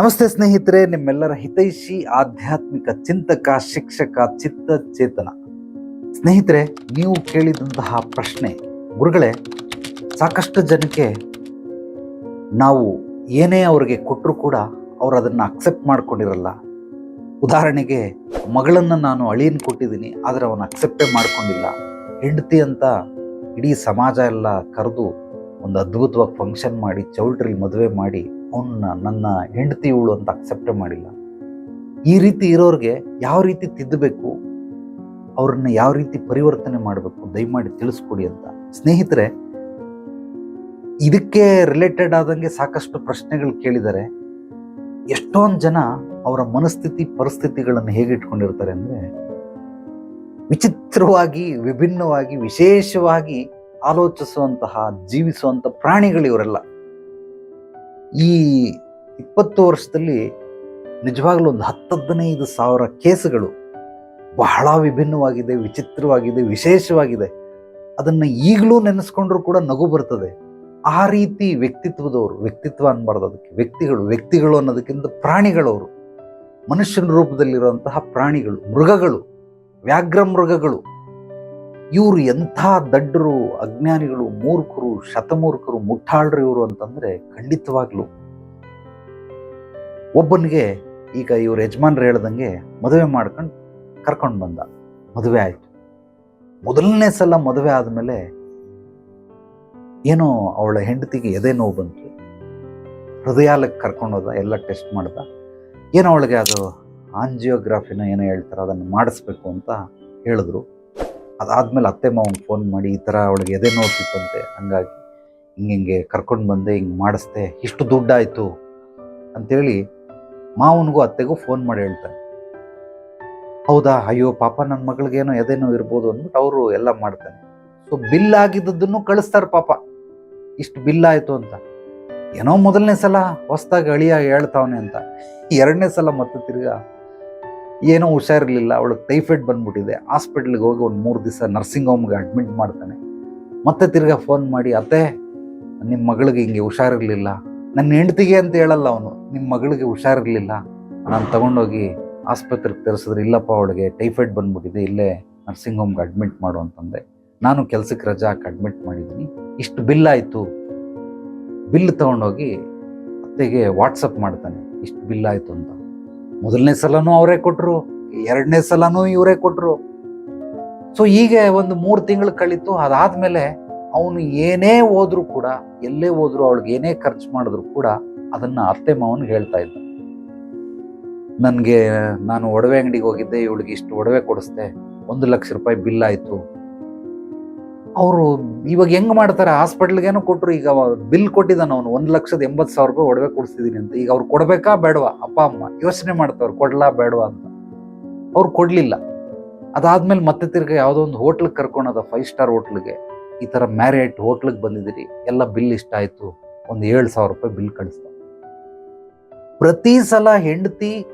ನಮಸ್ತೆ ಸ್ನೇಹಿತರೆ, ನಿಮ್ಮೆಲ್ಲರ ಹಿತೈಷಿ ಆಧ್ಯಾತ್ಮಿಕ ಚಿಂತಕ, ಶಿಕ್ಷಕ ಚಿತ್ತ ಚೇತನ ಸ್ನೇಹಿತರೆ, ನೀವು ಕೇಳಿದಂತಹ ಪ್ರಶ್ನೆ, ಗುರುಗಳೇ, ಸಾಕಷ್ಟು ಜನಕ್ಕೆ ನಾವು ಏನೇ ಅವರಿಗೆ ಕೊಟ್ಟರು ಕೂಡ ಅವರು ಅದನ್ನು ಅಕ್ಸೆಪ್ಟ್ ಮಾಡ್ಕೊಂಡಿರಲ್ಲ. ಉದಾಹರಣೆಗೆ, ಮಗಳನ್ನು ನಾನು ಅಳಿಯನ್ ಕೊಟ್ಟಿದ್ದೀನಿ, ಆದರೆ ಅವನು ಅಕ್ಸೆಪ್ಟೇ ಮಾಡ್ಕೊಂಡಿಲ್ಲ. ಹೆಂಡತಿ ಅಂತ ಇಡೀ ಸಮಾಜ ಎಲ್ಲ ಕರೆದು ಒಂದು ಅದ್ಭುತವಾಗಿ ಫಂಕ್ಷನ್ ಮಾಡಿ ಚೌಲ್ಟ್ರಲ್ಲಿ ಮದುವೆ ಮಾಡಿ ಅವನ್ನ ನನ್ನ ಹೆಂಡತಿ ಇವಳು ಅಂತ ಅಕ್ಸೆಪ್ಟ್ ಮಾಡಿಲ್ಲ. ಈ ರೀತಿ ಇರೋರಿಗೆ ಯಾವ ರೀತಿ ತಿದ್ದಬೇಕು ಅವ್ರನ್ನ ಯಾವ ರೀತಿ ಪರಿವರ್ತನೆ ಮಾಡಬೇಕು ದಯಮಾಡಿ ತಿಳಿಸ್ಕೊಡಿ ಅಂತ. ಸ್ನೇಹಿತರೆ, ಇದಕ್ಕೆ ರಿಲೇಟೆಡ್ ಆದಂಗೆ ಸಾಕಷ್ಟು ಪ್ರಶ್ನೆಗಳು ಕೇಳಿದ್ದಾರೆ ಎಷ್ಟೊಂದು ಜನ ಅವರ ಮನಸ್ಥಿತಿ ಪರಿಸ್ಥಿತಿಗಳನ್ನು ಹೇಗೆ ಇಟ್ಕೊಂಡಿರ್ತಾರೆ ಅಂದರೆ, ವಿಚಿತ್ರವಾಗಿ, ವಿಭಿನ್ನವಾಗಿ, ವಿಶೇಷವಾಗಿ ಆಲೋಚಿಸುವಂತಹ ಜೀವಿಸುವಂಥ ಪ್ರಾಣಿಗಳು ಇವರೆಲ್ಲ ಈ ಇಪ್ಪತ್ತು ವರ್ಷದಲ್ಲಿ ನಿಜವಾಗ್ಲೂ ಒಂದು ಹತ್ತು ಹದಿನೈದು ಸಾವಿರ ಕೇಸುಗಳು ಬಹಳ ವಿಭಿನ್ನವಾಗಿದೆ, ವಿಚಿತ್ರವಾಗಿದೆ, ವಿಶೇಷವಾಗಿದೆ. ಅದನ್ನು ಈಗಲೂ ನೆನೆಸ್ಕೊಂಡ್ರೂ ಕೂಡ ನಗು ಬರ್ತದೆ. ಆ ರೀತಿ ವ್ಯಕ್ತಿತ್ವದವರು, ವ್ಯಕ್ತಿತ್ವ ಅನ್ಬಾರ್ದು ಅದಕ್ಕೆ. ವ್ಯಕ್ತಿಗಳು ವ್ಯಕ್ತಿಗಳು ಅನ್ನೋದಕ್ಕಿಂತ ಪ್ರಾಣಿಗಳವರು. ಮನುಷ್ಯನ ರೂಪದಲ್ಲಿರುವಂತಹ ಪ್ರಾಣಿಗಳು, ಮೃಗಗಳು, ವ್ಯಾಘ್ರ ಮೃಗಗಳು. ಇವರು ಎಂಥ ದಡ್ಡರು ಅಜ್ಞಾನಿಗಳು, ಮೂರ್ಖರು, ಶತಮೂರ್ಖರು, ಮುಟ್ಟಾಳ್ರು ಇವರು ಅಂತಂದರೆ ಖಂಡಿತವಾಗ್ಲು. ಒಬ್ಬನಿಗೆ ಈಗ ಇವ್ರ ಯಜಮಾನ್ರು ಹೇಳ್ದಂಗೆ ಮದುವೆ ಮಾಡ್ಕೊಂಡು ಕರ್ಕೊಂಡು ಬಂದ. ಮದುವೆ ಆಯಿತು. ಮೊದಲನೇ ಸಲ ಮದುವೆ ಆದಮೇಲೆ ಏನೋ ಅವಳ ಹೆಂಡತಿಗೆ ಎದೆ ನೋವು ಬಂತು. ಹೃದಯಾಲಕ್ಕೆ ಕರ್ಕೊಂಡೋದ ಎಲ್ಲ ಟೆಸ್ಟ್ ಮಾಡ್ದ. ಏನೋ ಅವಳಿಗೆ ಅದು ಆಂಜಿಯೋಗ್ರಾಫಿನ ಏನೋ ಹೇಳ್ತಾರೆ, ಅದನ್ನು ಮಾಡಿಸ್ಬೇಕು ಅಂತ ಹೇಳಿದ್ರು. ಅದಾದ್ಮೇಲೆ ಅತ್ತೆ ಮಾವನಿಗೆ ಫೋನ್ ಮಾಡಿ ಈ ಥರ ಅವಳಿಗೆ ಎದೆ ನೋಡ್ತಿತ್ತಂತೆ. ಹಂಗಾಗಿ ಹಿಂಗೆ ಹಿಂಗೆ ಕರ್ಕೊಂಡು ಬಂದೆ, ಹಿಂಗೆ ಮಾಡಿಸ್ದೆ, ಇಷ್ಟು ದುಡ್ಡಾಯಿತು ಅಂತೇಳಿ ಮಾವನಿಗೂ ಅತ್ತೆಗೂ ಫೋನ್ ಮಾಡಿ ಹೇಳ್ತಾನೆ. ಹೌದಾ, ಅಯ್ಯೋ, ಪಾಪ ನನ್ನ ಮಗಳಿಗೇನೋ ಎದೆನೋ ಇರ್ಬೋದು ಅಂದ್ಬಿಟ್ಟು ಅವರು ಎಲ್ಲ ಮಾಡ್ತಾನೆ. ಸೊ ಬಿಲ್ ಆಗಿದ್ದನ್ನು ಕಳಿಸ್ತಾರೆ ಪಾಪ. ಇಷ್ಟು ಬಿಲ್ ಆಯಿತು ಅಂತ. ಏನೋ ಮೊದಲನೇ ಸಲ ಹೊಸ್ದಾಗಿ ಅಳಿಯ ಹೇಳ್ತಾವನೆ ಅಂತ. ಎರಡನೇ ಸಲ ಮತ್ತೆ ತಿರ್ಗಾ ಏನೋ ಹುಷಾರಿರಲಿಲ್ಲ. ಅವಳಿಗೆ ಟೈಫಾಯ್ಡ್ ಬಂದ್ಬಿಟ್ಟಿದೆ. ಹಾಸ್ಪಿಟ್ಲಿಗೆ ಹೋಗಿ ಒಂದು ಮೂರು ದಿವಸ ನರ್ಸಿಂಗ್ ಹೋಮ್ಗೆ ಅಡ್ಮಿಟ್ ಮಾಡ್ತಾನೆ. ಮತ್ತೆ ತಿರ್ಗಾ ಫೋನ್ ಮಾಡಿ, ಅತ್ತೆ ನಿಮ್ಮ ಮಗಳಿಗೆ ಹಿಂಗೆ ಹುಷಾರಿರಲಿಲ್ಲ. ನನ್ನ ಹೆಂಡ್ತಿಗೆ ಅಂತ ಹೇಳಲ್ಲ ಅವನು. ನಿಮ್ಮ ಮಗಳಿಗೆ ಹುಷಾರಿರಲಿಲ್ಲ. ನಾನು ತಗೊಂಡೋಗಿ ಆಸ್ಪತ್ರೆಗೆ ತರಿಸಿದ್ರೆ ಇಲ್ಲಪ್ಪ, ಅವಳಿಗೆ ಟೈಫಾಯ್ಡ್ ಬಂದ್ಬಿಟ್ಟಿದೆ. ಇಲ್ಲೇ ನರ್ಸಿಂಗ್ ಹೋಮ್ಗೆ ಅಡ್ಮಿಟ್ ಮಾಡು ಅಂತಂದೆ. ನಾನು ಕೆಲಸಕ್ಕೆ ರಜಾ ಹಾಕಿ ಅಡ್ಮಿಟ್ ಮಾಡಿದ್ದೀನಿ ಇಷ್ಟು ಬಿಲ್ ಆಯಿತು. ಬಿಲ್ ತೊಗೊಂಡೋಗಿ ಅತ್ತೆಗೆ ವಾಟ್ಸಪ್ ಮಾಡ್ತಾನೆ. ಇಷ್ಟು ಬಿಲ್ ಆಯಿತು ಅಂತ. ಮೊದಲನೇ ಸಲನೂ ಅವರೇ ಕೊಟ್ಟರು ಎರಡನೇ ಸಲನೂ ಇವರೇ ಕೊಟ್ಟರು ಸೊ ಹೀಗೆ ಒಂದು ಮೂರು ತಿಂಗಳು ಕಳೀತು, ಅದಾದ್ಮೇಲೆ ಅವನು ಏನೇ ಹೋದ್ರು ಕೂಡ, ಎಲ್ಲೇ ಹೋದ್ರು ಅವಳಿಗೆ ಏನೇ ಖರ್ಚು ಮಾಡಿದ್ರು ಕೂಡ, ಅದನ್ನ ಅತ್ತೆ ಮಾವನಿಗೆ ಹೇಳ್ತಾ ಇದ್ದ. ನನಗೆ, ನಾನು ಒಡವೆ ಅಂಗಡಿಗೆ ಹೋಗಿದ್ದೆ, ಇವಳಿಗೆ ಇಷ್ಟು ಒಡವೆ ಕೊಡಿಸ್ದೆ, ಒಂದು ಲಕ್ಷ ರೂಪಾಯಿ ಬಿಲ್ ಆಯಿತು ಅವರು ಇವಾಗ ಹೆಂಗ್ ಮಾಡ್ತಾರೆ? ಹಾಸ್ಪಿಟ್ಲ್ಗೇನೋ ಕೊಟ್ಟರು ಈಗ ಬಿಲ್ ಕೊಟ್ಟಿದ್ದಾನೆ ಅವನು. ಒಂದು ಲಕ್ಷದ ಎಂಬತ್ತು ಸಾವಿರ ರೂಪಾಯಿ ಒಡವೆ ಕೊಡಿಸ್ತಿದ್ದೀನಿ ಅಂತ. ಈಗ ಅವ್ರು ಕೊಡಬೇಕಾ ಬೇಡವಾ? ಅಪ್ಪ, ಅಮ್ಮ, ಯೋಚನೆ ಮಾಡ್ತಾವ್ರು ಕೊಡ್ಲಾ ಬೇಡವಾ ಅಂತ. ಅವ್ರು ಕೊಡಲಿಲ್ಲ. ಅದಾದ್ಮೇಲೆ ಮತ್ತೆ ತಿರ್ಗ ಯಾವುದೋ ಒಂದು ಹೋಟ್ಲಿಗೆ ಕರ್ಕೊಳೋದ ಫೈವ್ ಸ್ಟಾರ್ ಹೋಟ್ಲಿಗೆ. ಈ ಥರ ಮ್ಯಾರಿಯಟ್ ಹೋಟ್ಲಿಗೆ ಬಂದಿದ್ದೀರಿ. ಎಲ್ಲ ಬಿಲ್ ಇಷ್ಟ ಆಯಿತು. ಒಂದು ಏಳು ಸಾವಿರ ರೂಪಾಯಿ ಬಿಲ್ ಕಳಿಸ್ದ. ಪ್ರತಿ ಸಲ ಹೆಂಡತಿ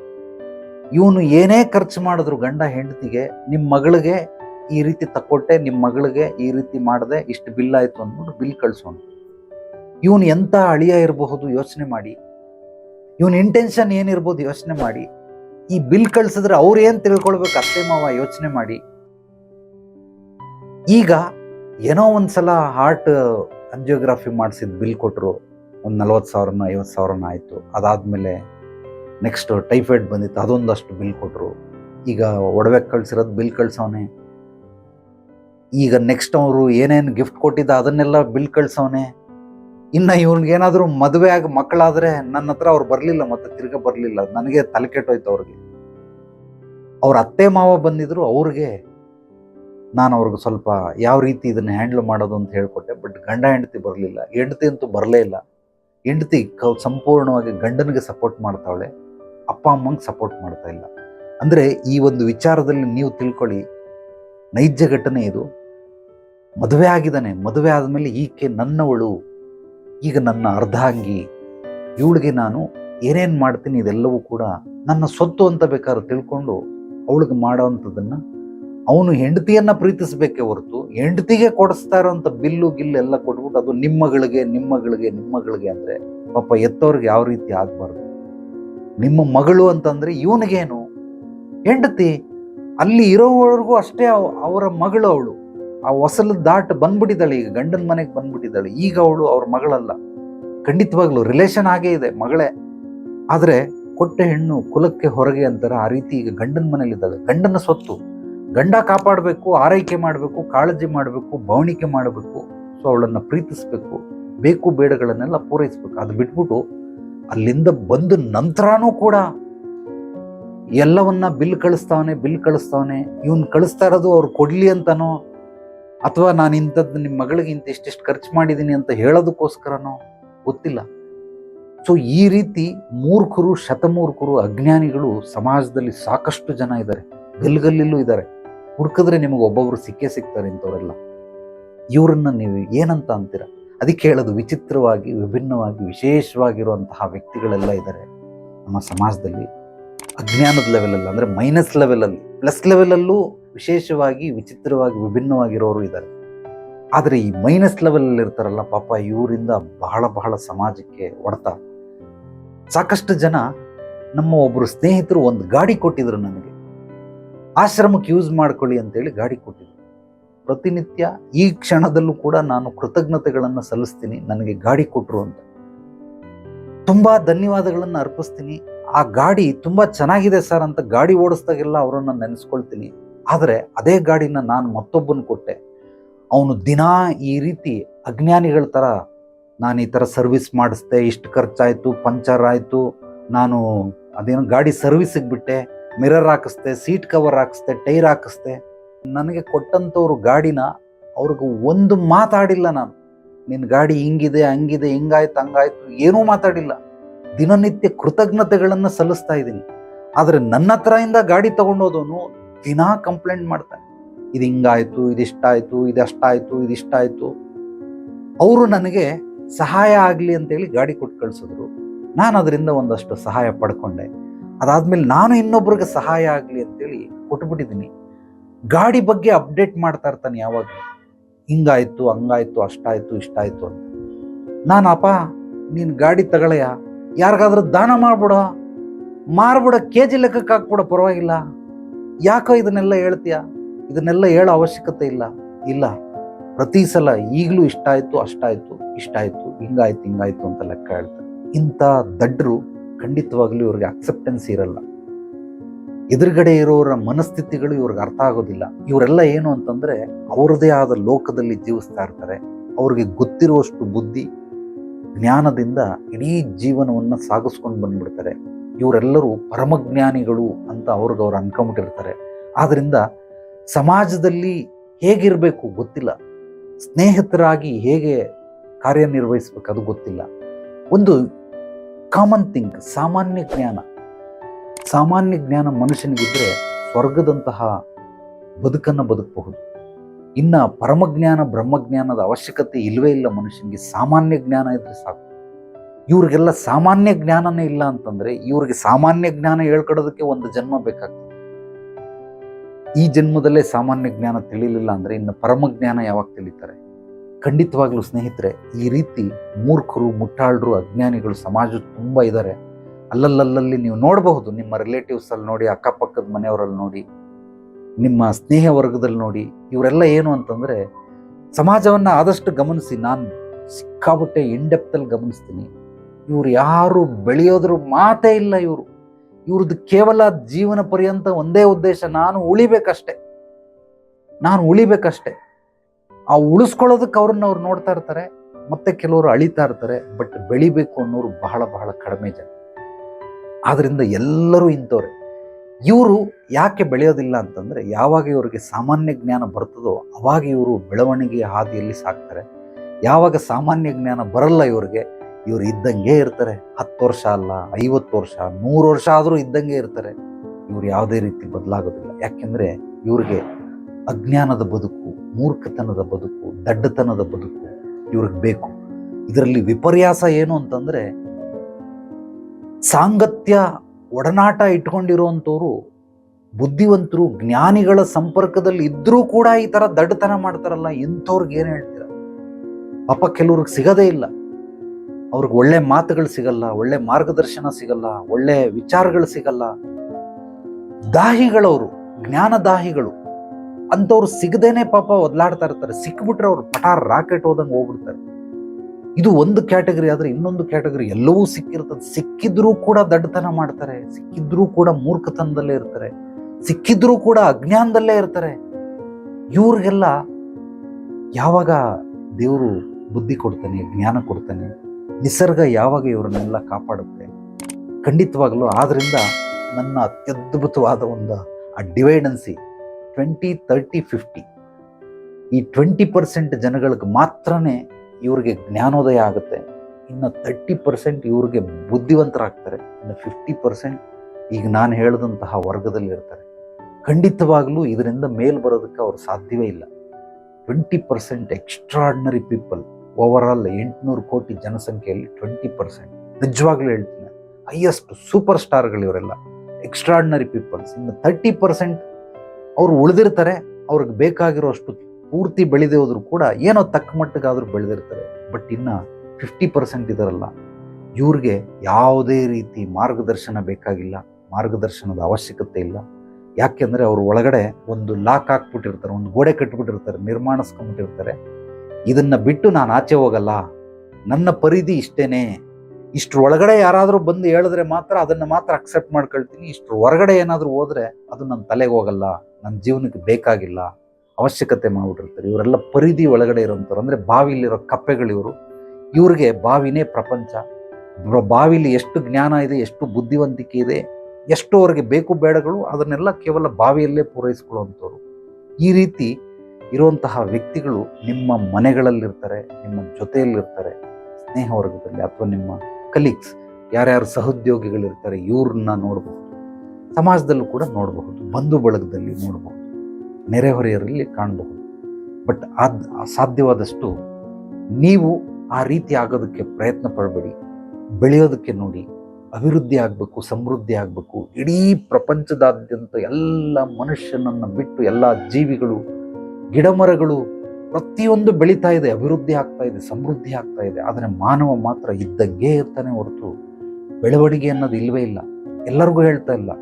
ಇವನು ಏನೇ ಖರ್ಚು ಮಾಡಿದ್ರು ಗಂಡ ಹೆಂಡತಿಗೆ ನಿಮ್ಮ ಮಗಳಿಗೆ ಈ ರೀತಿ ತಕ್ಕೊಟ್ಟೆ ನಿಮ್ಮ ಮಗಳಿಗೆ ಈ ರೀತಿ ಮಾಡಿದೆ ಇಷ್ಟು ಬಿಲ್ ಆಯಿತು ಅಂದ್ಬಿಟ್ಟು ಬಿಲ್ ಕಳಿಸೋಣ ಇವನು ಎಂಥ ಅಳಿಯ ಇರಬಹುದು ಯೋಚನೆ ಮಾಡಿ. ಇವನ ಇಂಟೆನ್ಷನ್ ಏನಿರ್ಬೋದು ಯೋಚನೆ ಮಾಡಿ. ಈ ಬಿಲ್ ಕಳ್ಸಿದ್ರೆ ಅವ್ರು ಏನು ತಿಳ್ಕೊಳ್ಬೇಕು ಅತ್ತೆ ಮಾವ ಯೋಚನೆ ಮಾಡಿ. ಈಗ ಏನೋ ಒಂದ್ಸಲ ಹಾರ್ಟ್ ಅಂಜಿಯೋಗ್ರಾಫಿ ಮಾಡಿಸಿದ ಬಿಲ್ ಕೊಟ್ಟರು ಒಂದು ನಲ್ವತ್ತು ಸಾವಿರನ ಐವತ್ತು ಸಾವಿರನ ಆಯಿತು. ಅದಾದಮೇಲೆ ನೆಕ್ಸ್ಟ್ ಟೈಫಾಯ್ಡ್ ಬಂದಿತ್ತು, ಅದೊಂದಷ್ಟು ಬಿಲ್ ಕೊಟ್ಟರು ಈಗ ಒಡವೆ ಕಳ್ಸಿರೋದು ಬಿಲ್ ಕಳ್ಸವನೆ ಈಗ ನೆಕ್ಸ್ಟ್ ಅವರು ಏನೇನು ಗಿಫ್ಟ್ ಕೊಟ್ಟಿದ್ದ ಅದನ್ನೆಲ್ಲ ಬಿಲ್ ಕಳ್ಸವನೆ. ಇನ್ನು ಇವ್ನಿಗೇನಾದರೂ ಮದುವೆ ಆಗಿ ಮಕ್ಕಳಾದರೆ ನನ್ನ ಹತ್ರ ಅವ್ರು ಬರಲಿಲ್ಲ ಮತ್ತೆ ತಿರ್ಗಾ ಬರಲಿಲ್ಲ. ನನಗೆ ತಲೆ ಕೆಟ್ಟೋಯ್ತು ಅವ್ರಿಗೆ. ಅವ್ರ ಅತ್ತೆ ಮಾವ ಬಂದಿದ್ರು ಅವ್ರಿಗೆ ನಾನು ಅವ್ರಿಗೆ ಸ್ವಲ್ಪ ಯಾವ ರೀತಿ ಇದನ್ನು ಹ್ಯಾಂಡಲ್ ಮಾಡೋದು ಅಂತ ಹೇಳ್ಕೊಟ್ಟೆ. ಬಟ್ ಗಂಡ ಹೆಂಡತಿ ಬರಲಿಲ್ಲ. ಹೆಂಡತಿ ಅಂತೂ ಬರಲೇ ಇಲ್ಲ. ಹೆಂಡತಿ ಕ ಸಂಪೂರ್ಣವಾಗಿ ಗಂಡನಿಗೆ ಸಪೋರ್ಟ್ ಮಾಡ್ತಾವಳೆ. ಅಪ್ಪ, ಅಮ್ಮಂಗೆ ಸಪೋರ್ಟ್ ಮಾಡ್ತಾ ಇಲ್ಲ. ಅಂದರೆ ಈ ಒಂದು ವಿಚಾರದಲ್ಲಿ ನೀವು ತಿಳ್ಕೊಳ್ಳಿ. ನೈಜ ಘಟನೆ ಇದು. ಮದುವೆ ಆಗಿದ್ದಾನೆ. ಮದುವೆ ಆದಮೇಲೆ ಈಕೆ ನನ್ನವಳು. ಈಗ ನನ್ನ ಅರ್ಧಾಂಗಿ. ಇವಳಿಗೆ ನಾನು ಏನೇನು ಮಾಡ್ತೀನಿ ಇದೆಲ್ಲವೂ ಕೂಡ ನನ್ನ ಸೊತ್ತು ಅಂತ ಬೇಕಾದ್ರೆ ತಿಳ್ಕೊಂಡು ಅವಳಿಗೆ ಮಾಡೋವಂಥದ್ದನ್ನು ಅವನು ಹೆಂಡತಿಯನ್ನು ಪ್ರೀತಿಸಬೇಕೆ ಹೊರತು ಹೆಂಡತಿಗೆ ಕೊಡಿಸ್ತಾ ಇರೋವಂಥ ಬಿಲ್ಲು ಗಿಲ್ಲು ಎಲ್ಲ ಕೊಟ್ಬಿಟ್ಟು ಅದು ನಿಮ್ಮಗಳಿಗೆ ನಿಮ್ಮಗಳಿಗೆ ನಿಮ್ಮಗಳಿಗೆ ಅಂದರೆ ಪಾಪ ಎತ್ತವ್ರಿಗೆ ಯಾವ ರೀತಿ ಆಗಬಾರ್ದು. ನಿಮ್ಮ ಮಗಳು ಅಂತಂದರೆ ಇವನಿಗೇನು? ಹೆಂಡತಿ. ಅಲ್ಲಿ ಇರೋವರೆಗೂ ಅಷ್ಟೇ ಅವ್- ಅವರ ಮಗಳು ಅವಳು. ಆ ಹೊಸಲು ದಾಟ್ ಬಂದ್ಬಿಟ್ಟಿದ್ದಾಳೆ, ಈಗ ಗಂಡನ ಮನೆಗೆ ಬಂದ್ಬಿಟ್ಟಿದ್ದಾಳೆ. ಈಗ ಅವಳು ಅವ್ರ ಮಗಳಲ್ಲ. ಖಂಡಿತವಾಗ್ಲೂ ರಿಲೇಷನ್ ಆಗೇ ಇದೆ ಮಗಳೇ. ಆದರೆ ಕೊಟ್ಟ ಹೆಣ್ಣು ಕುಲಕ್ಕೆ ಹೊರಗೆ ಅಂತಾರೆ ಆ ರೀತಿ ಈಗ ಗಂಡನ ಮನೇಲಿದ್ದಾಳೆ ಗಂಡನ ಸ್ವತ್ತು ಗಂಡ ಕಾಪಾಡಬೇಕು, ಆರೈಕೆ ಮಾಡಬೇಕು, ಕಾಳಜಿ ಮಾಡಬೇಕು, ಬವಣಿಕೆ ಮಾಡಬೇಕು. ಸೊ ಅವಳನ್ನು ಪ್ರೀತಿಸ್ಬೇಕು. ಬೇಕು ಬೇಡಗಳನ್ನೆಲ್ಲ ಪೂರೈಸ್ಬೇಕು. ಅದು ಬಿಟ್ಬಿಟ್ಟು ಅಲ್ಲಿಂದ ಬಂದ ನಂತರನೂ ಕೂಡ ಎಲ್ಲವನ್ನ ಬಿಲ್ ಕಳಿಸ್ತಾವನೆ ಬಿಲ್ ಕಳಿಸ್ತಾವನೆ. ಇವನ್ ಕಳಿಸ್ತಾ ಇರೋದು ಅವ್ರು ಕೊಡ್ಲಿ ಅಂತನೋ ಅಥವಾ ನಾನು ಇಂಥದ್ದು ನಿಮ್ಮ ಮಗಳಿಗೆ ಇಂತ ಇಷ್ಟಿಷ್ಟು ಖರ್ಚು ಮಾಡಿದ್ದೀನಿ ಅಂತ ಹೇಳೋದಕ್ಕೋಸ್ಕರನೋ? ಗೊತ್ತಿಲ್ಲ. ಸೊ ಈ ರೀತಿ ಮೂರ್ಖರು, ಶತಮೂರ್ಖರು, ಅಜ್ಞಾನಿಗಳು ಸಮಾಜದಲ್ಲಿ ಸಾಕಷ್ಟು ಜನ ಇದ್ದಾರೆ. ಗಲ್ಗಲ್ಲಿಲ್ಲೂ ಇದ್ದಾರೆ. ಹುಡುಕಿದ್ರೆ ನಿಮಗೆ ಒಬ್ಬೊಬ್ರು ಸಿಕ್ಕೇ ಸಿಗ್ತಾರೆ ಇಂಥವರೆಲ್ಲ. ಇವರನ್ನು ನೀವು ಏನಂತ ಅಂತೀರ? ಅದಕ್ಕೆ ಹೇಳೋದು ವಿಚಿತ್ರವಾಗಿ, ವಿಭಿನ್ನವಾಗಿ, ವಿಶೇಷವಾಗಿರುವಂತಹ ವ್ಯಕ್ತಿಗಳೆಲ್ಲ ಇದ್ದಾರೆ. ನಮ್ಮ ಸಮಾಜದಲ್ಲಿ ಅಜ್ಞಾನದ ಲೆವೆಲಲ್ಲಿ ಅಂದರೆ ಮೈನಸ್ ಲೆವೆಲಲ್ಲಿ ಪ್ಲಸ್ ಲೆವೆಲಲ್ಲೂ ವಿಶೇಷವಾಗಿ ವಿಚಿತ್ರವಾಗಿ ವಿಭಿನ್ನವಾಗಿರೋರು ಇದ್ದಾರೆ. ಆದರೆ ಈ ಮೈನಸ್ ಲೆವೆಲಲ್ಲಿ ಇರ್ತಾರಲ್ಲ ಪಾಪ ಇವರಿಂದ ಬಹಳ ಬಹಳ ಸಮಾಜಕ್ಕೆ ಹೊಡೆತ ಸಾಕಷ್ಟು ಜನ ನಮ್ಮ ಒಬ್ಬರು ಸ್ನೇಹಿತರು ಒಂದು ಗಾಡಿ ಕೊಟ್ಟಿದ್ರು ನನಗೆ. ಆಶ್ರಮಕ್ಕೆ ಯೂಸ್ ಮಾಡ್ಕೊಳ್ಳಿ ಅಂತೇಳಿ ಗಾಡಿ ಕೊಟ್ಟಿದ್ರು. ಪ್ರತಿನಿತ್ಯ ಈ ಕ್ಷಣದಲ್ಲೂ ಕೂಡ ನಾನು ಕೃತಜ್ಞತೆಗಳನ್ನು ಸಲ್ಲಿಸ್ತೀನಿ, ನನಗೆ ಗಾಡಿ ಕೊಟ್ಟರು ಅಂತ. ತುಂಬ ಧನ್ಯವಾದಗಳನ್ನು ಅರ್ಪಿಸ್ತೀನಿ. ಆ ಗಾಡಿ ತುಂಬ ಚೆನ್ನಾಗಿದೆ ಸರ್ ಅಂತ ಗಾಡಿ ಓಡಿಸ್ದಾಗೆಲ್ಲ ಅವರನ್ನು ನೆನೆಸ್ಕೊಳ್ತೀನಿ. ಆದರೆ ಅದೇ ಗಾಡಿನ ನಾನು ಮತ್ತೊಬ್ಬನ ಕೊಟ್ಟೆ. ಅವನು ದಿನಾ ಈ ರೀತಿ ಅಜ್ಞಾನಿಗಳ ಥರ ನಾನು ಈ ಥರ ಸರ್ವಿಸ್ ಮಾಡಿಸ್ದೆ, ಇಷ್ಟು ಖರ್ಚಾಯಿತು, ಪಂಚರ್ ಆಯಿತು, ನಾನು ಅದೇನು ಗಾಡಿ ಸರ್ವಿಸಿಗೆ ಬಿಟ್ಟೆ, ಮಿರರ್ ಹಾಕಿಸ್ದೆ, ಸೀಟ್ ಕವರ್ ಹಾಕಿಸ್ದೆ, ಟೈರ್ ಹಾಕಿಸ್ದೆ. ನನಗೆ ಕೊಟ್ಟಂಥವ್ರು ಗಾಡಿನ ಅವ್ರಿಗೆ ಒಂದು ಮಾತಾಡಿಲ್ಲ ನಾನು. ನಿನ್ನ ಗಾಡಿ ಹಿಂಗಿದೆ, ಹಂಗಿದೆ, ಹಿಂಗಾಯ್ತು, ಹಂಗಾಯ್ತು, ಏನೂ ಮಾತಾಡಿಲ್ಲ. ದಿನನಿತ್ಯ ಕೃತಜ್ಞತೆಗಳನ್ನು ಸಲ್ಲಿಸ್ತಾ ಇದ್ದೀನಿ. ಆದರೆ ನನ್ನ ಹತ್ರದಿಂದ ಗಾಡಿ ತಗೊಂಡೋದವನು ದಿನಾ ಕಂಪ್ಲೇಂಟ್ ಮಾಡ್ತಾನೆ. ಇದು ಹಿಂಗಾಯ್ತು ಇದಿಷ್ಟಾಯ್ತು ಇದಷ್ಟಾಯ್ತು ಇದಿಷ್ಟಾಯ್ತು ಅವರು ನನಗೆ ಸಹಾಯ ಆಗಲಿ ಅಂತೇಳಿ ಗಾಡಿ ಕೊಟ್ಟು ಕಳಿಸಿದ್ರು. ನಾನು ಅದರಿಂದ ಒಂದಷ್ಟು ಸಹಾಯ ಪಡ್ಕೊಂಡೆ. ಅದಾದಮೇಲೆ ನಾನು ಇನ್ನೊಬ್ರಿಗೆ ಸಹಾಯ ಆಗಲಿ ಅಂತೇಳಿ ಕೊಟ್ಬಿಟ್ಟಿದ್ದೀನಿ ಗಾಡಿ ಬಗ್ಗೆ ಅಪ್ಡೇಟ್ ಮಾಡ್ತಾ ಇರ್ತಾನೆ ಯಾವಾಗ? ಹಿಂಗಾಯ್ತು, ಹಂಗಾಯ್ತು, ಅಷ್ಟಾಯ್ತು, ಇಷ್ಟಾಯ್ತು ಅಂತ. ನಾನು ಅಪ್ಪ, ನೀನು ಗಾಡಿ ತಗೊಳಯ್ಯ ಯಾರಿಗಾದ್ರೂ ದಾನ ಮಾಡ್ಬಿಡ, ಮಾರ್ಬಿಡ ಕೆ ಜಿ ಲೆಕ್ಕಕ್ಕೆ ಹಾಕ್ಬಿಡೋ ಪರವಾಗಿಲ್ಲ. ಯಾಕೋ ಇದನ್ನೆಲ್ಲ ಹೇಳ್ತೀಯ? ಇದನ್ನೆಲ್ಲ ಹೇಳೋ ಅವಶ್ಯಕತೆ ಇಲ್ಲ. ಇಲ್ಲ. ಪ್ರತಿ ಸಲ ಈಗಲೂ ಇಷ್ಟಾಯಿತು, ಅಷ್ಟಾಯಿತು, ಇಷ್ಟಾಯಿತು, ಹಿಂಗಾಯ್ತು ಹಿಂಗಾಯ್ತು ಅಂತ ಲೆಕ್ಕ ಹೇಳ್ತಾರೆ. ಇಂಥ ದಡ್ರು ಖಂಡಿತವಾಗ್ಲೂ ಇವ್ರಿಗೆ ಅಕ್ಸೆಪ್ಟೆನ್ಸ್ ಇರಲ್ಲ. ಎದುರುಗಡೆ ಇರೋರ ಮನಸ್ಥಿತಿಗಳು ಇವ್ರಿಗೆ ಅರ್ಥ ಆಗೋದಿಲ್ಲ. ಇವರೆಲ್ಲ ಏನು ಅಂತಂದ್ರೆ ಅವ್ರದೇ ಆದ ಲೋಕದಲ್ಲಿ ಜೀವಿಸ್ತಾ ಇರ್ತಾರೆ. ಅವ್ರಿಗೆ ಗೊತ್ತಿರುವಷ್ಟು ಬುದ್ಧಿ, ಜ್ಞಾನದಿಂದ ಇಡೀ ಜೀವನವನ್ನು ಸಾಗಿಸ್ಕೊಂಡು ಬಂದ್ಬಿಡ್ತಾರೆ. ಇವರೆಲ್ಲರೂ ಪರಮಜ್ಞಾನಿಗಳು ಅಂತ ಅವ್ರಿಗೆ ಅವ್ರು ಅಂದ್ಕೊಂಬಿಟ್ಟಿರ್ತಾರೆ ಆದ್ದರಿಂದ ಸಮಾಜದಲ್ಲಿ ಹೇಗಿರಬೇಕು ಗೊತ್ತಿಲ್ಲ. ಸ್ನೇಹಿತರಾಗಿ ಹೇಗೆ ಕಾರ್ಯನಿರ್ವಹಿಸ್ಬೇಕು ಅದು ಗೊತ್ತಿಲ್ಲ. ಒಂದು ಕಾಮನ್ ಥಿಂಗ್ ಸಾಮಾನ್ಯ ಜ್ಞಾನ. ಸಾಮಾನ್ಯ ಜ್ಞಾನ ಮನುಷ್ಯನಿಗಿದ್ದರೆ ಸ್ವರ್ಗದಂತಹ ಬದುಕನ್ನು ಬದುಕಬಹುದು. ಇನ್ನು ಪರಮಜ್ಞಾನ, ಬ್ರಹ್ಮಜ್ಞಾನದ ಅವಶ್ಯಕತೆ ಇಲ್ಲವೇ ಇಲ್ಲ ಮನುಷ್ಯನಿಗೆ. ಸಾಮಾನ್ಯ ಜ್ಞಾನ ಇದ್ದರೆ ಸಾಕು. ಇವ್ರಿಗೆಲ್ಲ ಸಾಮಾನ್ಯ ಜ್ಞಾನನೇ ಇಲ್ಲ ಅಂತಂದ್ರೆ ಇವ್ರಿಗೆ ಸಾಮಾನ್ಯ ಜ್ಞಾನ ಹೇಳ್ಕೊಡೋದಕ್ಕೆ ಒಂದು ಜನ್ಮ ಬೇಕಾಗ್ತದೆ. ಈ ಜನ್ಮದಲ್ಲೇ ಸಾಮಾನ್ಯ ಜ್ಞಾನ ತಿಳಿಲಿಲ್ಲ ಅಂದ್ರೆ ಇನ್ನು ಪರಮಜ್ಞಾನ ಯಾವಾಗ ತಿಳಿತಾರೆ? ಖಂಡಿತವಾಗ್ಲೂ ಸ್ನೇಹಿತರೆ, ಈ ರೀತಿ ಮೂರ್ಖರು, ಮುಟ್ಟಾಳರು, ಅಜ್ಞಾನಿಗಳು ಸಮಾಜ ತುಂಬ ಇದ್ದಾರೆ ಅಲ್ಲಲ್ಲಲ್ಲಿ ನೀವು ನೋಡಬಹುದು, ನಿಮ್ಮ ರಿಲೇಟಿವ್ಸ್ ಅಲ್ಲಿ ನೋಡಿ, ಅಕ್ಕಪಕ್ಕದ ಮನೆಯವರಲ್ಲಿ ನೋಡಿ, ನಿಮ್ಮ ಸ್ನೇಹ ವರ್ಗದಲ್ಲಿ ನೋಡಿ, ಇವರೆಲ್ಲ ಏನು ಅಂತಂದ್ರೆ ಸಮಾಜವನ್ನ ಆದಷ್ಟು ಗಮನಿಸಿ. ನಾನು ಸಿಕ್ಕಾಬಟ್ಟೆ ಇಂಡೆಪ್ತಲ್ಲಿ ಗಮನಿಸ್ತೀನಿ. ಇವ್ರು ಯಾರು ಬೆಳೆಯೋದ್ರ ಮಾತೇ ಇಲ್ಲ ಇವರು. ಇವ್ರದ್ದು ಕೇವಲ ಜೀವನ ಪರ್ಯಂತ ಒಂದೇ ಉದ್ದೇಶ, ನಾನು ಉಳಿಬೇಕಷ್ಟೆ. ನಾನು ಉಳಿಬೇಕಷ್ಟೆ. ಆ ಉಳಿಸ್ಕೊಳ್ಳೋದಕ್ಕೆ ಅವ್ರನ್ನ ಅವ್ರು ನೋಡ್ತಾ ಇರ್ತಾರೆ, ಮತ್ತೆ ಕೆಲವರು ಅಳಿತಾ ಇರ್ತಾರೆ, ಬಟ್ ಬೆಳಿಬೇಕು ಅನ್ನೋರು ಬಹಳ ಬಹಳ ಕಡಿಮೆ ಜನ. ಆದ್ರಿಂದ ಎಲ್ಲರೂ ಇಂಥವ್ರೆ. ಇವರು ಯಾಕೆ ಬೆಳೆಯೋದಿಲ್ಲ ಅಂತಂದ್ರೆ, ಯಾವಾಗ ಇವರಿಗೆ ಸಾಮಾನ್ಯ ಜ್ಞಾನ ಬರ್ತದೋ ಅವಾಗ ಇವರು ಬೆಳವಣಿಗೆಯ ಹಾದಿಯಲ್ಲಿ ಸಾಕ್ತಾರೆ. ಯಾವಾಗ ಸಾಮಾನ್ಯ ಜ್ಞಾನ ಬರಲ್ಲ ಇವ್ರಿಗೆ ಇವ್ರು ಇದ್ದಂಗೆ ಇರ್ತಾರೆ. ಹತ್ತು ವರ್ಷ ಅಲ್ಲ, ಐವತ್ತು ವರ್ಷ, ನೂರು ವರ್ಷ ಆದರೂ ಇದ್ದಂಗೆ ಇರ್ತಾರೆ. ಇವ್ರು ಯಾವುದೇ ರೀತಿ ಬದಲಾಗೋದಿಲ್ಲ. ಯಾಕೆಂದರೆ ಇವ್ರಿಗೆ ಅಜ್ಞಾನದ ಬದುಕು, ಮೂರ್ಖತನದ ಬದುಕು, ದಡ್ಡತನದ ಬದುಕು ಇವ್ರಿಗೆ ಬೇಕು. ಇದರಲ್ಲಿ ವಿಪರ್ಯಾಸ ಏನು ಅಂತಂದರೆ, ಸಾಂಗತ್ಯ ಒಡನಾಟ ಇಟ್ಕೊಂಡಿರುವಂಥವ್ರು ಬುದ್ಧಿವಂತರು, ಜ್ಞಾನಿಗಳ ಸಂಪರ್ಕದಲ್ಲಿ ಇದ್ದರೂ ಕೂಡ ಈ ತರ ದಡ್ಡತನ ಮಾಡ್ತಾರಲ್ಲ, ಇಂಥವ್ರಿಗೆ ಏನು ಹೇಳ್ತೀರ? ಪಾಪ ಕೆಲವ್ರಿಗೆ ಸಿಗದೇ ಇಲ್ಲ. ಅವ್ರಿಗೆ ಒಳ್ಳೆ ಮಾತುಗಳು ಸಿಗಲ್ಲ, ಒಳ್ಳೆ ಮಾರ್ಗದರ್ಶನ ಸಿಗಲ್ಲ, ಒಳ್ಳೆ ವಿಚಾರಗಳು ಸಿಗಲ್ಲ. ದಾಹಿಗಳವರು ಜ್ಞಾನದಾಹಿಗಳು ಅಂಥವ್ರು ಸಿಗದೇನೆ ಪಾಪ ಒದ್ಲಾಡ್ತಾ ಇರ್ತಾರೆ. ಸಿಕ್ಬಿಟ್ರೆ ಅವ್ರು ಪಟಾರ್ ರಾಕೆಟ್ ಹೋದಂಗೆ ಹೋಗ್ಬಿಡ್ತಾರೆ. ಇದು ಒಂದು ಕ್ಯಾಟಗರಿ ಆದರೆ ಇನ್ನೊಂದು ಕ್ಯಾಟಗರಿ ಎಲ್ಲವೂ ಸಿಕ್ಕಿರ್ತದೆ. ಸಿಕ್ಕಿದ್ರೂ ಕೂಡ ದಡ್ಡತನ ಮಾಡ್ತಾರೆ. ಸಿಕ್ಕಿದ್ರೂ ಕೂಡ ಮೂರ್ಖತನದಲ್ಲೇ ಇರ್ತಾರೆ. ಸಿಕ್ಕಿದ್ರೂ ಕೂಡ ಅಜ್ಞಾನದಲ್ಲೇ ಇರ್ತಾರೆ. ಇವ್ರಿಗೆಲ್ಲ ಯಾವಾಗ ದೇವರು ಬುದ್ಧಿ ಕೊಡ್ತಾನೆ, ಜ್ಞಾನ ಕೊಡ್ತಾನೆ ನಿಸರ್ಗ ಯಾವಾಗ ಇವರನ್ನೆಲ್ಲ ಕಾಪಾಡುತ್ತೆ? ಖಂಡಿತವಾಗಲೂ ಆದ್ದರಿಂದ ನನ್ನ ಅತ್ಯದ್ಭುತವಾದ ಒಂದು ಆ ಡಿವೈಡೆನ್ಸಿ ಟ್ವೆಂಟಿ, ತರ್ಟಿ, ಫಿಫ್ಟಿ. ಈ ಟ್ವೆಂಟಿ ಪರ್ಸೆಂಟ್ ಜನಗಳಿಗೆ ಮಾತ್ರನೇ ಇವ್ರಿಗೆ ಜ್ಞಾನೋದಯ ಆಗುತ್ತೆ. ಇನ್ನು ತರ್ಟಿ ಪರ್ಸೆಂಟ್ ಇವ್ರಿಗೆ ಬುದ್ಧಿವಂತರಾಗ್ತಾರೆ. ಇನ್ನು ಫಿಫ್ಟಿ ಪರ್ಸೆಂಟ್ ಈಗ ನಾನು ಹೇಳಿದಂತಹ ವರ್ಗದಲ್ಲಿ ಇರ್ತಾರೆ. ಖಂಡಿತವಾಗಲೂ ಇದರಿಂದ ಮೇಲ್ ಬರೋದಕ್ಕೆ ಅವ್ರು ಸಾಧ್ಯವೇ ಇಲ್ಲ. Twenty percent extraordinary people over all ಎಂಟುನೂರು ಕೋಟಿ ಜನಸಂಖ್ಯೆಯಲ್ಲಿ ಟ್ವೆಂಟಿ ಪರ್ಸೆಂಟ್ ನಿಜವಾಗ್ಲೂ ಹೇಳ್ತೀನಿ ಹೈಯೆಸ್ಟ್ ಸೂಪರ್ ಸ್ಟಾರ್ಗಳು ಇವರೆಲ್ಲ. ಎಕ್ಸ್ಟ್ರಾರ್ಡಿನರಿ ಪೀಪಲ್ಸ್ ಇನ್ನು ತರ್ಟಿ ಪರ್ಸೆಂಟ್ ಅವ್ರು ಉಳಿದಿರ್ತಾರೆ, ಅವ್ರಿಗೆ ಬೇಕಾಗಿರೋಷ್ಟು ಪೂರ್ತಿ ಬೆಳೆದೇ ಹೋದ್ರು ಕೂಡ ಏನೋ ತಕ್ಕ ಮಟ್ಟಿಗಾದ್ರೂ ಬೆಳೆದಿರ್ತಾರೆ. ಬಟ್ ಇನ್ನು ಫಿಫ್ಟಿ ಪರ್ಸೆಂಟ್ ಇದರಲ್ಲ, ಇವ್ರಿಗೆ ಯಾವುದೇ ರೀತಿ ಮಾರ್ಗದರ್ಶನ ಬೇಕಾಗಿಲ್ಲ, ಮಾರ್ಗದರ್ಶನದ ಅವಶ್ಯಕತೆ ಇಲ್ಲ. ಯಾಕೆಂದರೆ ಅವ್ರ ಒಳಗಡೆ ಒಂದು ಲಾಕ್ ಹಾಕ್ಬಿಟ್ಟಿರ್ತಾರೆ, ಒಂದು ಗೋಡೆ ಕಟ್ಬಿಟ್ಟಿರ್ತಾರೆ, ನಿರ್ಮಾಣಿಸ್ಕೊಂಡ್ಬಿಟ್ಟಿರ್ತಾರೆ. ಇದನ್ನ ಬಿಟ್ಟು ನಾನು ಆಚೆ ಹೋಗಲ್ಲ. ನನ್ನ ಪರಿಧಿ ಇಷ್ಟೇನೆ. ಇಷ್ಟ್ರ ಒಳಗಡೆ ಯಾರಾದರೂ ಬಂದು ಹೇಳಿದ್ರೆ ಮಾತ್ರ ಅದನ್ನು ಮಾತ್ರ ಅಕ್ಸೆಪ್ಟ್ ಮಾಡ್ಕೊಳ್ತೀನಿ. ಇಷ್ಟ್ರ ಹೊರಗಡೆ ಏನಾದರೂ ಹೋದರೆ ಅದು ನನ್ನ ತಲೆಗೆ ಹೋಗಲ್ಲ. ನನ್ನ ಜೀವನಕ್ಕೆ ಬೇಕಾಗಿಲ್ಲ. ಅವಶ್ಯಕತೆ ಮಾಡ್ಬಿಟ್ಟಿರ್ತಾರೆ. ಇವರೆಲ್ಲ ಪರಿಧಿ ಒಳಗಡೆ ಇರೋಂಥವ್ರು. ಅಂದರೆ ಬಾವಿಲಿರೋ ಕಪ್ಪೆಗಳಿವರು ಇವ್ರಿಗೆ ಬಾವಿನೇ ಪ್ರಪಂಚ. ಬಾವಿಲಿ ಎಷ್ಟು ಜ್ಞಾನ ಇದೆ, ಎಷ್ಟು ಬುದ್ಧಿವಂತಿಕೆ ಇದೆ ಎಷ್ಟು ಅವ್ರಿಗೆ ಬೇಕು ಬೇಡಗಳು, ಅದನ್ನೆಲ್ಲ ಕೇವಲ ಬಾವಿಯಲ್ಲೇ ಪೂರೈಸ್ಕೊಳ್ಳುವಂಥವ್ರು ಈ ರೀತಿ ಇರುವಂತಹ ವ್ಯಕ್ತಿಗಳು ನಿಮ್ಮ ಮನೆಗಳಲ್ಲಿರ್ತಾರೆ, ನಿಮ್ಮ ಜೊತೆಯಲ್ಲಿರ್ತಾರೆ ಸ್ನೇಹ ವರ್ಗದಲ್ಲಿ ಅಥವಾ ನಿಮ್ಮ ಕಲೀಗ್ಸ್ ಯಾರ್ಯಾರು ಸಹೋದ್ಯೋಗಿಗಳಿರ್ತಾರೆ, ಇವ್ರನ್ನ ನೋಡಬಹುದು. ಸಮಾಜದಲ್ಲೂ ಕೂಡ ನೋಡಬಹುದು, ಬಂಧು ಬಳಗದಲ್ಲಿ ನೋಡಬಹುದು, ನೆರೆಹೊರೆಯರಲ್ಲಿ ಕಾಣಬಹುದು. ಬಟ್ ಅದ್ ಸಾಧ್ಯವಾದಷ್ಟು ನೀವು ಆ ರೀತಿ ಆಗೋದಕ್ಕೆ ಪ್ರಯತ್ನ ಪಡಬೇಡಿ, ಬೆಳೆಯೋದಕ್ಕೆ ನೋಡಿ, ಅಭಿವೃದ್ಧಿ ಆಗಬೇಕು, ಸಮೃದ್ಧಿ ಆಗಬೇಕು, ಇಡೀ ಪ್ರಪಂಚದಾದ್ಯಂತ ಎಲ್ಲ ಮನುಷ್ಯನನ್ನು ಬಿಟ್ಟು ಎಲ್ಲ ಜೀವಿಗಳು ಗಿಡಮರಗಳು ಪ್ರತಿಯೊಂದು ಬೆಳೀತಾ ಇದೆ, ಅಭಿವೃದ್ಧಿ ಆಗ್ತಾ ಇದೆ, ಸಮೃದ್ಧಿ ಆಗ್ತಾ ಇದೆ. ಆದರೆ ಮಾನವ ಮಾತ್ರ ಇದ್ದಂಗೆ ಇರ್ತಾನೆ ಹೊರತು ಬೆಳವಣಿಗೆ ಅನ್ನೋದು ಇಲ್ಲವೇ ಇಲ್ಲ. ಎಲ್ಲರಿಗೂ ಹೇಳ್ತಾ ಇಲ್ಲ.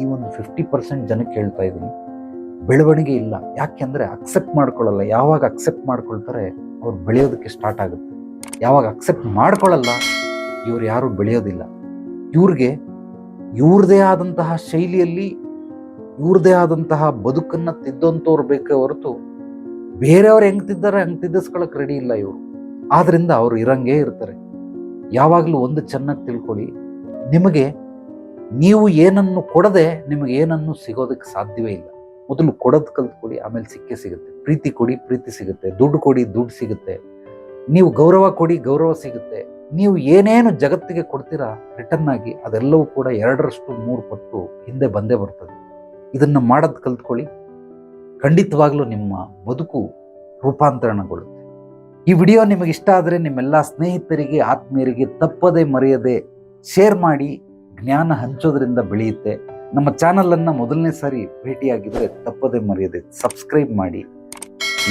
ಈ ಒಂದು ಫಿಫ್ಟಿ ಪರ್ಸೆಂಟ್ ಜನಕ್ಕೆ ಹೇಳ್ತಾ ಇದ್ದೀನಿ. ಬೆಳವಣಿಗೆ ಇಲ್ಲ. ಯಾಕೆಂದರೆ ಅಕ್ಸೆಪ್ಟ್ ಮಾಡ್ಕೊಳ್ಳಲ್ಲ. ಯಾವಾಗ ಅಕ್ಸೆಪ್ಟ್ ಮಾಡ್ಕೊಳ್ತಾರೆ ಅವ್ರು ಬೆಳೆಯೋದಕ್ಕೆ ಸ್ಟಾರ್ಟ್ ಆಗುತ್ತೆ. ಯಾವಾಗ ಅಕ್ಸೆಪ್ಟ್ ಮಾಡ್ಕೊಳ್ಳಲ್ಲ, ಇವ್ರು ಯಾರು ಬೆಳೆಯೋದಿಲ್ಲ. ಇವ್ರಿಗೆ ಇವ್ರದೇ ಆದಂತಹ ಶೈಲಿಯಲ್ಲಿ, ಇವ್ರದೇ ಆದಂತಹ ಬದುಕನ್ನು ತಿದ್ದಂಥವ್ರು ಬೇಕೇ ಹೊರತು ಬೇರೆಯವ್ರು ಹೆಂಗ್ ತಿದ್ದಾರೆ ಹಂಗೆ ತಿದ್ದಿಸ್ಕೊಳಕ್ ರೆಡಿ ಇಲ್ಲ ಇವರು. ಆದ್ರಿಂದ ಅವ್ರು ಇರಂಗೇ ಇರ್ತಾರೆ. ಯಾವಾಗಲೂ ಒಂದು ಚೆನ್ನಾಗಿ ತಿಳ್ಕೊಳ್ಳಿ. ನಿಮಗೆ ನೀವು ಏನನ್ನು ಕೊಡದೆ ನಿಮಗೆ ಏನನ್ನು ಸಿಗೋದಕ್ಕೆ ಸಾಧ್ಯವೇ ಇಲ್ಲ. ಮೊದಲು ಕೊಡೋದು ಕಲ್ತ್ಕೊಳ್ಳಿ ಆಮೇಲೆ ಸಿಕ್ಕೇ ಸಿಗುತ್ತೆ. ಪ್ರೀತಿ ಕೊಡಿ, ಪ್ರೀತಿ ಸಿಗುತ್ತೆ. ದುಡ್ಡು ಕೊಡಿ, ದುಡ್ಡು ಸಿಗುತ್ತೆ. ನೀವು ಗೌರವ ಕೊಡಿ, ಗೌರವ ಸಿಗುತ್ತೆ. ನೀವು ಏನೇನು ಜಗತ್ತಿಗೆ ಕೊಡ್ತೀರಾ ರಿಟರ್ನ್ ಆಗಿ ಅದೆಲ್ಲವೂ ಕೂಡ ಎರಡರಷ್ಟು ಮೂರು ಪಟ್ಟು ಹಿಂದೆ ಬಂದೇ ಬರ್ತದೆ. ಇದನ್ನು ಮಾಡೋದು ಕಲ್ತ್ಕೊಳ್ಳಿ. ಖಂಡಿತವಾಗ್ಲೂ ನಿಮ್ಮ ಬದುಕು ರೂಪಾಂತರಣಗೊಳ್ಳುತ್ತೆ. ಈ ವಿಡಿಯೋ ನಿಮಗೆ ಇಷ್ಟ ಆದರೆ ನಿಮ್ಮೆಲ್ಲ ಸ್ನೇಹಿತರಿಗೆ, ಆತ್ಮೀಯರಿಗೆ ತಪ್ಪದೆ ಮರೆಯದೆ ಶೇರ್ ಮಾಡಿ, ಜ್ಞಾನ ಹಂಚೋದ್ರಿಂದ ಬೆಳೆಯುತ್ತೆ. ನಮ್ಮ ಚಾನಲನ್ನು ಮೊದಲನೇ ಸಾರಿ ಭೇಟಿಯಾಗಿದ್ದರೆ ತಪ್ಪದೆ ಮರೆಯದೆ ಸಬ್ಸ್ಕ್ರೈಬ್ ಮಾಡಿ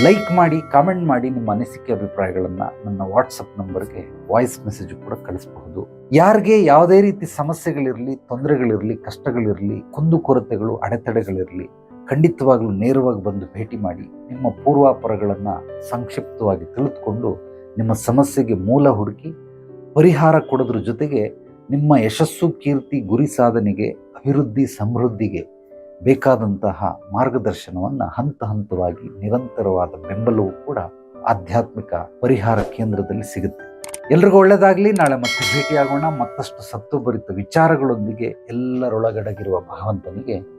ಲೈಕ್ ಮಾಡಿ ಕಾಮೆಂಟ್ ಮಾಡಿ ನಿಮ್ಮ ಅನಿಸಿಕೆ ಅಭಿಪ್ರಾಯಗಳನ್ನು ನನ್ನ ವಾಟ್ಸಪ್ ನಂಬರ್ಗೆ ವಾಯ್ಸ್ ಮೆಸೇಜ್ ಕೂಡ ಕಳಿಸಬಹುದು. ಯಾರಿಗೆ ಯಾವುದೇ ರೀತಿ ಸಮಸ್ಯೆಗಳಿರಲಿ, ತೊಂದರೆಗಳಿರಲಿ, ಕಷ್ಟಗಳಿರಲಿ ಕುಂದುಕೊರತೆಗಳು ಅಡೆತಡೆಗಳಿರಲಿ ಖಂಡಿತವಾಗ್ಲೂ ನೇರವಾಗಿ ಬಂದು ಭೇಟಿ ಮಾಡಿ ನಿಮ್ಮ ಪೂರ್ವಾಪರಗಳನ್ನು ಸಂಕ್ಷಿಪ್ತವಾಗಿ ತಿಳಿದುಕೊಂಡು ನಿಮ್ಮ ಸಮಸ್ಯೆಗೆ ಮೂಲ ಹುಡುಕಿ ಪರಿಹಾರ ಕೊಡೋದ್ರ ಜೊತೆಗೆ ನಿಮ್ಮ ಯಶಸ್ಸು, ಕೀರ್ತಿ, ಗುರಿ ಸಾಧನೆಗೆ, ಅಭಿವೃದ್ಧಿ, ಸಮೃದ್ಧಿಗೆ ಬೇಕಾದಂತಹ ಮಾರ್ಗದರ್ಶನವನ್ನು ಹಂತ ಹಂತವಾಗಿ ನಿರಂತರವಾದ ಬೆಂಬಲವೂ ಕೂಡ ಆಧ್ಯಾತ್ಮಿಕ ಪರಿಹಾರ ಕೇಂದ್ರದಲ್ಲಿ ಸಿಗುತ್ತೆ. ಎಲ್ರಿಗೂ ಒಳ್ಳೆಯದಾಗಲಿ ನಾಳೆ ಮತ್ತೆ ಭೇಟಿಯಾಗೋಣ. ಮತ್ತಷ್ಟು ಸತ್ವಭರಿತ ವಿಚಾರಗಳೊಂದಿಗೆ ಎಲ್ಲರೊಳಗಡಗಿರುವ ಭಗವಂತನಿಗೆ